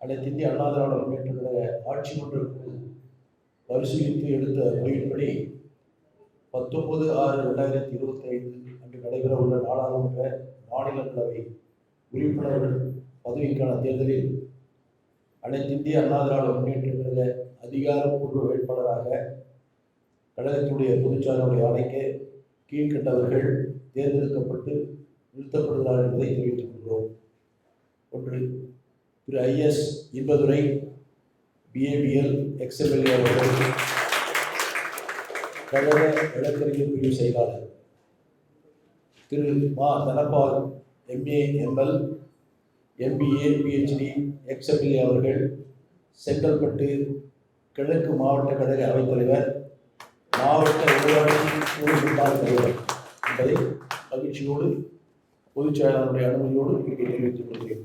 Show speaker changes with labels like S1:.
S1: அனைத்து இந்திய அண்ணா திராவிட முன்னேற்ற கழக ஆட்சி ஒன்றுக்கு பரிசீலித்து எடுத்த முடிவின்படி பத்தொன்பது ஆறு ரெண்டாயிரத்தி இருபத்தி ஐந்து அன்று நடைபெற உள்ள நாடாளுமன்ற மாநிலங்களவை உறுப்பினர்கள் பதவிக்கான தேர்தலில் அனைத்து இந்திய அண்ணா திராவிட முன்னேற்ற கழக அதிகாரப்பூர்வ வேட்பாளராக கழகத்தினுடைய பொதுச்சாரங்களை ஆணைக்கு கீழ்கண்டவர்கள் தேர்ந்தெடுக்கப்பட்டு நிறுத்தப்படுகிறார்கள் என்பதை தெரிவித்துக் கொள்கிறோம். ஒன்று திரு I S Inbadurai BA BL ex MLA அவர்கள் கழக வழக்கறிஞர் பிரிவு செயலாளர் திரு மா Dhanapal MA ML MBA PhD ex MLA அவர்கள் செங்கல்பட்டு கிழக்கு மாவட்ட கழக அவைத்தலைவர் மாவட்ட ஊராட்சி முன்னாள் தலைவர் என்பதை மகிழ்ச்சியோடு பொதுச் செயலாளருடைய அனுமதியோடு இங்கே தெரிவித்துக் கொள்கிறேன்.